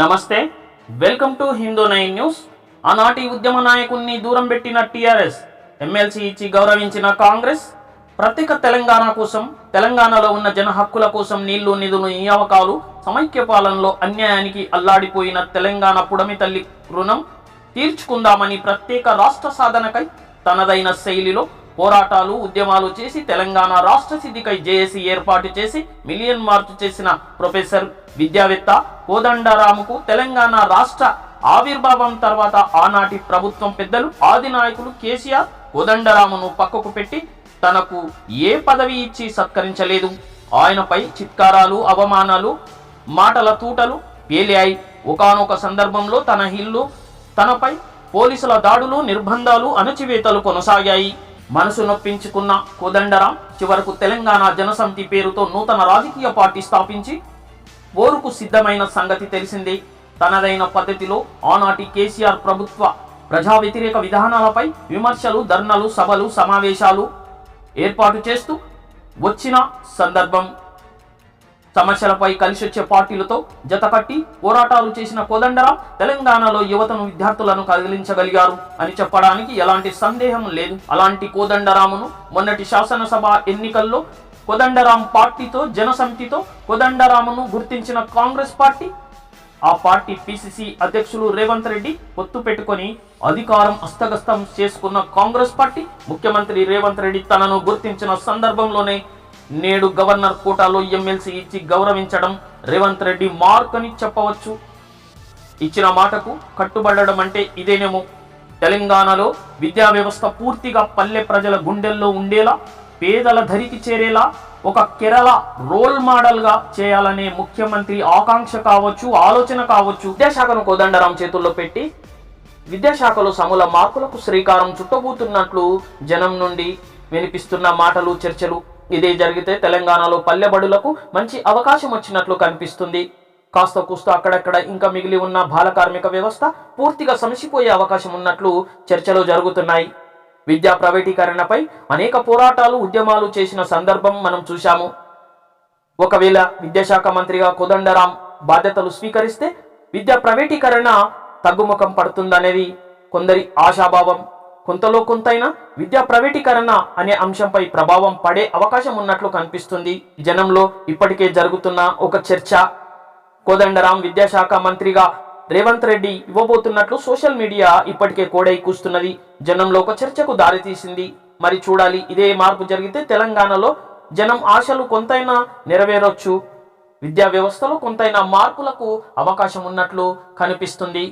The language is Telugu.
నమస్తే welcome to Hindu nine news. ఆనాటి ఉద్యమ నాయకుణ్ణి దూరం పెట్టిన టీఆర్ఎస్ ఎమ్మెల్సీ ఇచ్చి గౌరవించిన కాంగ్రెస్ ప్రత్యేక తెలంగాణ కోసం తెలంగాణలో ఉన్న జన హక్కుల కోసం నీళ్ళు నిధులు నియామకాలు సమైక్య పాలనలో అన్యాయానికి అల్లాడిపోయిన తెలంగాణ పుడమి తల్లి రుణం తీర్చుకుందామని ప్రత్యేక రాష్ట్ర సాధనకై తనదైన శైలిలో పోరాటాలు ఉద్యమాలు చేసి తెలంగాణ రాష్ట్ర సిద్ధికై జేఏసీ ఏర్పాటు చేసి మిలియన్ మార్చ్ చేసిన ప్రొఫెసర్ విద్యావేత్త కోదండరాముకు తెలంగాణ రాష్ట్ర ఆవిర్భావం తర్వాత ఆనాటి ప్రభుత్వం పెద్దలు ఆది నాయకులు కేసీఆర్ కోదండరామును పక్కకు పెట్టి తనకు ఏ పదవి ఇచ్చి సత్కరించలేదు. ఆయనపై చిత్కారాలు అవమానాలు మాటల తూటలు పేలాయి. ఒకానొక సందర్భంలో తన ఇల్లు తనపై పోలీసుల దాడులు నిర్బంధాలు అణచివేతలు కొనసాగాయి. మనసు నొప్పించుకున్న కోదండరాం చివరకు తెలంగాణ జనసమితి పేరుతో నూతన రాజకీయ పార్టీ స్థాపించి పోరుకు సిద్ధమైన సంగతి తెలిసిందే. తనదైన పద్ధతిలో ఆనాటి కేసీఆర్ ప్రభుత్వ ప్రజా వ్యతిరేక విధానాలపై విమర్శలు ధర్నాలు సభలు సమావేశాలు ఏర్పాటు చేస్తూ వచ్చిన సందర్భం. సమస్యలపై కలిసి వచ్చే పార్టీలతో జతకట్టి పోరాటాలు చేసిన కోదండరాం తెలంగాణలో యువతను విద్యార్థులను కదిలించగలిగారు అని చెప్పడానికి ఎలాంటి సందేహం లేదు. అలాంటి కోదండరామును మొన్నటి శాసనసభ ఎన్నికల్లో కోదండరాం పార్టీతో జనసమితితో కోదండరామును గుర్తించిన కాంగ్రెస్ పార్టీ ఆ పార్టీ పిసిసి అధ్యక్షులు రేవంత్ రెడ్డి పొత్తు పెట్టుకొని అధికారం అస్తగస్తం చేసుకున్న కాంగ్రెస్ పార్టీ ముఖ్యమంత్రి రేవంత్ రెడ్డి తనను గుర్తించిన సందర్భంలోనే నేడు గవర్నర్ కోటాలో ఎమ్మెల్సీ ఇచ్చి గౌరవించడం రేవంత్ రెడ్డి మార్క్ అని చెప్పవచ్చు. ఇచ్చిన మాటకు కట్టుబడడం అంటే ఇదేనేమో? తెలంగాణలో విద్యా వ్యవస్థ పూర్తిగా పల్లె ప్రజల గుండెల్లో ఉండేలా పేదల ధరికి చేరేలా ఒక కేరళ రోల్ మోడల్గా చేయాలనే ముఖ్యమంత్రి ఆకాంక్ష కావచ్చు ఆలోచన కావచ్చు. విద్యాశాఖను కోదండరాం చేతుల్లో పెట్టి విద్యాశాఖలో సమూల మార్పులకు శ్రీకారం చుట్టబోతున్నట్లు జనం నుండి వినిపిస్తున్న మాటలు చర్చలు. ఇదే జరిగితే తెలంగాణలో పల్లెబడులకు మంచి అవకాశం వచ్చినట్లు కనిపిస్తుంది. కాస్త కూస్త అక్కడక్కడ ఇంకా మిగిలి ఉన్న బాల కార్మిక వ్యవస్థ పూర్తిగా సమసిపోయే అవకాశం ఉన్నట్లు చర్చలు జరుగుతున్నాయి. విద్యా ప్రైవేటీకరణపై అనేక పోరాటాలు ఉద్యమాలు చేసిన సందర్భం మనం చూశాము. ఒకవేళ విద్యాశాఖ మంత్రిగా కోదండరాం బాధ్యతలు స్వీకరిస్తే విద్యా ప్రైవేటీకరణ తగ్గుముఖం పడుతుందనేది కొందరి ఆశాభావం. కొంతలో కొంతైనా విద్యా ప్రైవేటీకరణ అనే అంశంపై ప్రభావం పడే అవకాశం ఉన్నట్లు కనిపిస్తుంది. జనంలో ఇప్పటికే జరుగుతున్న ఒక చర్చ. కోదండరాం విద్యాశాఖ మంత్రిగా రేవంత్ రెడ్డి ఇవ్వబోతున్నట్లు సోషల్ మీడియా ఇప్పటికే కోడై కూస్తున్నది. జనంలో ఒక చర్చకు దారితీసింది. మరి చూడాలి ఇదే మార్పు జరిగితే తెలంగాణలో జనం ఆశలు కొంతైనా నెరవేరొచ్చు. విద్యా వ్యవస్థలో కొంతైనా మార్పులకు అవకాశం ఉన్నట్లు కనిపిస్తుంది.